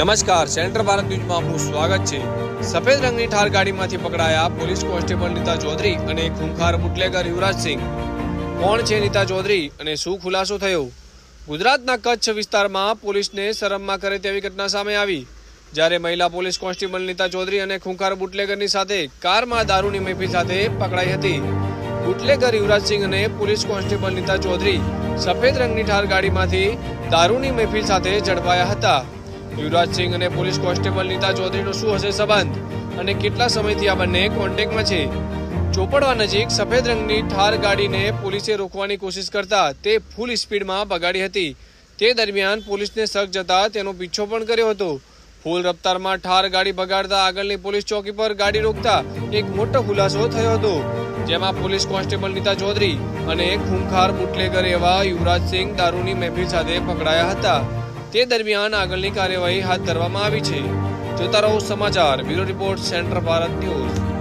નમસ્કાર, સેન્ટ્રલ ભારત ન્યૂઝમાં આપનું સ્વાગત છે. સફેદ રંગની ઠાર ગાડીમાંથી પકડાયા પોલીસ કોન્સ્ટેબલ નીતા ચૌધરી અને ખૂંખાર બુટલેગર યુવરાજસિંહ કોણ છે નીતા ચૌધરી અને શું ખુલાસો થયો? ગુજરાતના કચ્છ વિસ્તારમાં પોલીસને શરમમાં કરે તેવી ઘટના સામે આવી. જ્યારે મહિલા પોલીસ કોન્સ્ટેબલ નીતા ચૌધરી અને ખૂંખાર બુટલેગરની સાથે કારમાં દારૂની મહેફિલ સાથે પકડાઈ હતી. બુટલેગર યુવરાજસિંહ અને પોલીસ કોન્સ્ટેબલ નીતા ચૌધરી સફેદ રંગની ઠાર ગાડીમાંથી દારૂની મહેફિલ સાથે ઝડપાયા હતા. યુવરાજસિંહ અને પોલીસ કોન્સ્ટેબલ નીતા ચૌધરીનો શું હશે સંબંધ? અને કેટલા સમયથી આ બંને કોન્ટેક્ટમાં છે? ચોપડવા નજીક સફેદ રંગની ઠાર ગાડીને પોલીસે રોકવાની કોશિશ કરતા તે ફૂલ સ્પીડમાં બગાડી હતી. તે દરમિયાન પોલીસને શક જતા તેનો પીછો પણ કર્યો હતો. ફૂલ રફતારમાં ઠાર ગાડી બગાડતા આગળની પોલીસ ચોકી પર ગાડી રોકતા એક મોટો ખુલાસો થયો હતો. જેમાં પોલીસ કોન્સ્ટેબલ નીતા ચૌધરી અને ખૂંખાર બુટલેગર એવા યુવરાજસિંહ દારૂની મહેફિલ સાથે પકડાયા હતા. તે દરમિયાન આગળની કાર્યવાહી હાથ ધરવામાં આવી છે. જોતા રહો સમાચાર, bureau report, central Bharat news.